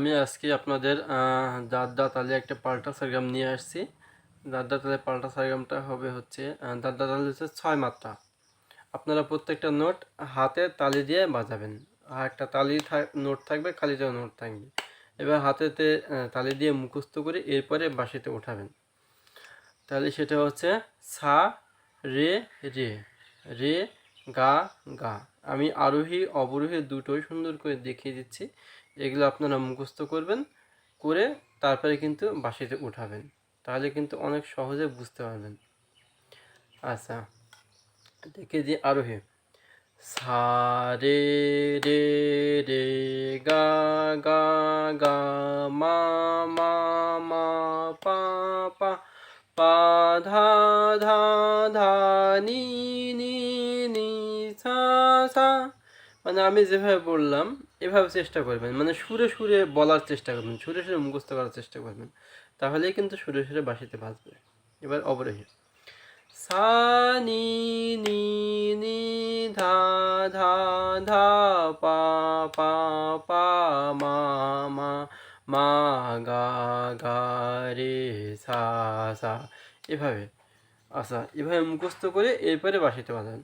আমি আজকে আপনাদের দাদা তালে একটা পাল্টা সারগাম নিয়ে আসছি। দাদা তালে পাল্টা সারগামটা হবে হচ্ছে দাদা তালে হচ্ছে ছয় মাত্রা। আপনারা প্রত্যেকটা নোট হাতে তালি দিয়ে বাজাবেন। আর একটা তালি নোট থাকবে খালিটাও নোট থাকবে। এবার হাতেতে তালি দিয়ে মুখস্থ করে এরপরে বাঁশিতে উঠাবেন তাহলে সেটা হচ্ছে সা, রে রে। রে গা গা। আমি আরোহী, অবরোহী দুটোই সুন্দর করে দেখিয়ে দিচ্ছি। এগুলো আপনারা মুখস্থ করবেন, করে তারপরে কিন্তু বাঁশিতে উঠাবেন। তাহলে কিন্তু অনেক সহজে বুঝতে পারবেন। আচ্ছা দেখে যে আরোহী। সা, রে রে রে, গা গা গা, মা মা মা, পা পা পা, ধা ধা ধা, নি নি মানে আমি যেভাবে বললাম, এভাবে চেষ্টা করবেন। মানে সুরে সুরে বলার চেষ্টা করবেন, সুরে সুরে মুখস্থ করার চেষ্টা করবেন। তাহলেই কিন্তু সুরে সুরে বাসিতে বাজবে। এবার অবরোহী সা, নি নি ধা ধা ধা, পা পা পা, মা মা মা, গা গা, রে, সা সা। এভাবে। আচ্ছা এভাবে মুখস্থ করে এরপরে বাসিতে বাজাবেন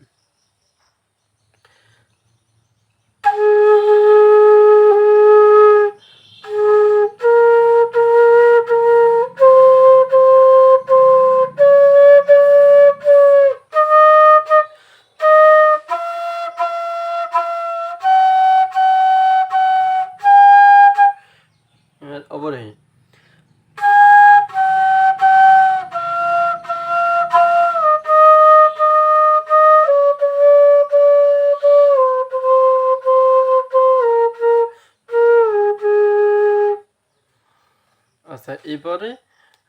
আচ্ছা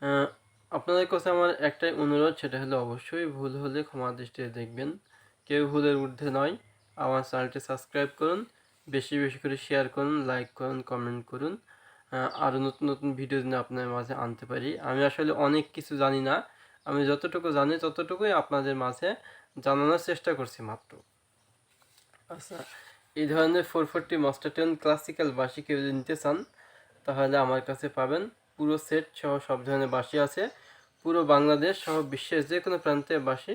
আহ, আপনাদের কাছে আমার একটাই অনুরোধ সেটা হলো অবশ্যই ভুল হলে ক্ষমা দৃষ্টিতে দেখবেন। কেউ ভুলের ঊর্ধ্বে নয়। আমার চ্যানেলটি সাবস্ক্রাইব করুন বেশি বেশি করে শেয়ার করুন লাইক করুন কমেন্ট করুন। আরও নতুন নতুন ভিডিও যেন আপনার মাঝে আনতে পারি। আমি আসলে অনেক কিছু জানি না। আমি যতটুকু জানি ততটুকুই আপনাদের মাঝে জানানোর চেষ্টা করছি মাত্র। আচ্ছা এই ধরনের four forty master ten classical যদি নিতে চান তাহলে আমার কাছে পাবেন। পুরো সেট সহ সব ধরনের বাঁশি আছে। পুরো বাংলাদেশ সহ বিশ্বের যে কোনো প্রান্তে বাঁশি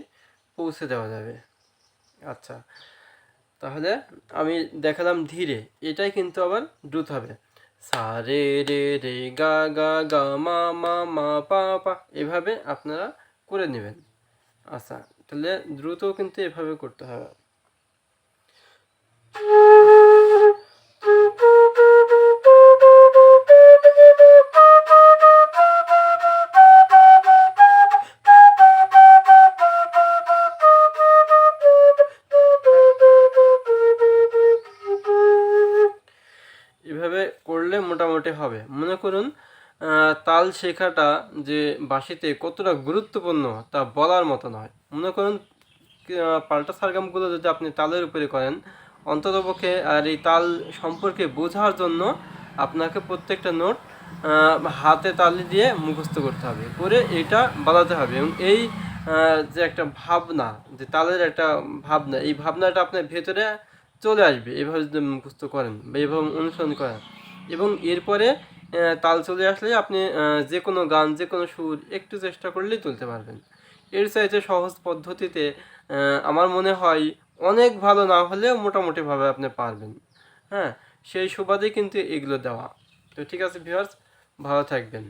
পৌঁছে দেওয়া যাবে। আচ্ছা তাহলে আমি দেখালাম ধীরে। এটাই কিন্তু আবার দ্রুত হবে। সা, রে রে রে, গা গা গা, মা মা মা, পা পা, এভাবে আপনারা করে নেবেন। আচ্ছা তাহলে দ্রুতও কিন্তু এভাবে করতে হবে। করলে মোটামুটি হবে। মনে করুন তাল শেখাটা যে বাঁশিতে কতটা গুরুত্বপূর্ণ তা বলার মতো নয়। মনে করুন পাল্টা সারগামগুলো যদি আপনি তালের উপরে করেন, অন্ততপক্ষে আর এই তাল সম্পর্কে বোঝার জন্য আপনাকে প্রত্যেকটা নোট হাতে তালি দিয়ে মুখস্থ করতে হবে। করে এটা বাজাতে হবে এবং এই যে একটা ভাবনা, যে তালের একটা ভাবনা, এই ভাবনাটা আপনার ভেতরে চলে আসবে। এভাবে যদি মুখস্থ করেন বা এভাবে অনুসরণ করেন এবং এরপরে তাল চলে আসলে আপনি যে কোনো গান যে কোনো সুর একটু চেষ্টা করলেই তুলতে পারবেন। এর চাইতে সহজ পদ্ধতিতে আমার মনে হয় অনেক ভালো না হলেও মোটামুটিভাবে আপনি পারবেন। হ্যাঁ সেই সুবাদে কিন্তু এগুলো দেওয়া। তো ঠিক আছে ভিউয়ার্স ভালো থাকবেন।